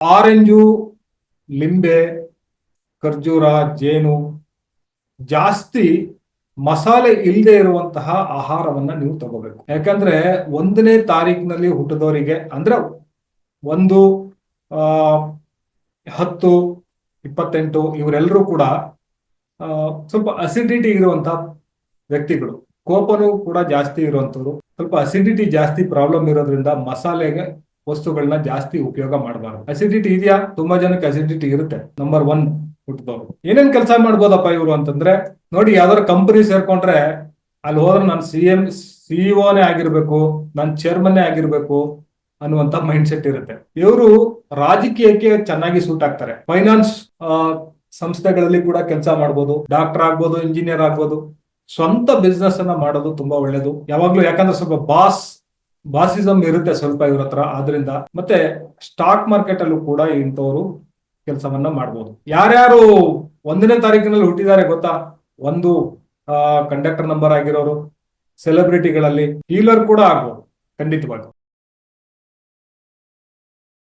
Orange, ಲಿಂಬೆ, ಖರ್ಜೂರ, ಜೇನು ಜಾಸ್ತಿ ಮಸಾಲೆ ಇಲ್ಲದೆ ಇರುವಂತಹ ಆಹಾರವನ್ನ ನೀವು ತಗೋಬೇಕು. ಯಾಕಂದ್ರೆ ಒಂದನೇ ತಾರೀಕಿನಲ್ಲಿ ಹುಟ್ಟಿದವರಿಗೆ ಅಂದ್ರೆ ಒಂದು ಹತ್ತು, ಇಪ್ಪತ್ತೆಂಟು ಇವರೆಲ್ಲರೂ ಕೂಡ ಸ್ವಲ್ಪ ಅಸಿಡಿಟಿ ಇರುವಂತಹ ವ್ಯಕ್ತಿಗಳು. ಕೋಪನು ಕೂಡ ಜಾಸ್ತಿ ಇರುವಂಥವ್ರು. ಸ್ವಲ್ಪ ಅಸಿಡಿಟಿ ಜಾಸ್ತಿ ಪ್ರಾಬ್ಲಮ್ ಇರೋದ್ರಿಂದ ಮಸಾಲೆಗೆ ವಸ್ತುಗಳನ್ನ ಜಾಸ್ತಿ ಉಪಯೋಗ ಮಾಡಬಾರ್ದು. ಅಸಿಡಿಟಿ ಇದೆಯಾ? ತುಂಬಾ ಜನಕ್ಕೆ ಅಸಿಡಿಟಿ ಇರುತ್ತೆ. ನಂಬರ್ ಒನ್ ಹುಟ್ಟಿದವರು. ಏನೇನ್ ಕೆಲಸ ಮಾಡ್ಬೋದಪ್ಪ ಇವರು ಅಂತಂದ್ರೆ, ನೋಡಿ ಯಾವ್ದಾದ್ರು ಕಂಪನಿ ಸೇರ್ಕೊಂಡ್ರೆ, ಅಲ್ಲಿ ಹೋದ್ರೆ ನಾನು ಸಿ ಎಂ ಸಿಇಒನೇ ಆಗಿರ್ಬೇಕು, ನಾನು ಚೇರ್ಮನ್ನೇ ಆಗಿರ್ಬೇಕು ಅನ್ನುವಂತ ಮೈಂಡ್ ಸೆಟ್ ಇರುತ್ತೆ. ಇವರು ರಾಜಕೀಯಕ್ಕೆ ಚೆನ್ನಾಗಿ ಸೂಟ್ ಆಗ್ತಾರೆ. ಫೈನಾನ್ಸ್ ಸಂಸ್ಥೆಗಳಲ್ಲಿ ಕೂಡ ಕೆಲಸ ಮಾಡ್ಬೋದು. ಡಾಕ್ಟರ್ ಆಗ್ಬೋದು ಇಂಜಿನಿಯರ್ ಆಗ್ಬೋದು. ಸ್ವಂತ ಬಿಸ್ನೆಸ್ ಅನ್ನ ಮಾಡೋದು ತುಂಬಾ ಒಳ್ಳೇದು. ಯಾವಾಗ್ಲೂ ಯಾಕಂದ್ರೆ ಸ್ವಲ್ಪ ಬಾಸ್ ಬಾಸಿಸಮ್ ಇರುತ್ತೆ ಸ್ವಲ್ಪ ಇವ್ರ ಹತ್ರ, ಆದ್ರಿಂದ ಮತ್ತೆ ಸ್ಟಾಕ್ ಮಾರ್ಕೆಟ್ ಅಲ್ಲೂ ಕೂಡ ಇಂಥವ್ರು ಕೆಲಸವನ್ನ ಮಾಡ್ಬೋದು. ಯಾರ್ಯಾರು ಒಂದನೇ ತಾರೀಕಿನಲ್ಲಿ ಹುಟ್ಟಿದ್ದಾರೆ ಗೊತ್ತಾ? ಒಂದು ಕಂಡಕ್ಟರ್ ನಂಬರ್ ಆಗಿರೋರು ಸೆಲೆಬ್ರಿಟಿಗಳಲ್ಲಿ ಹೀಲರ್ ಕೂಡ ಆಗ್ಬೋದು, ಖಂಡಿತವಾಗಿ.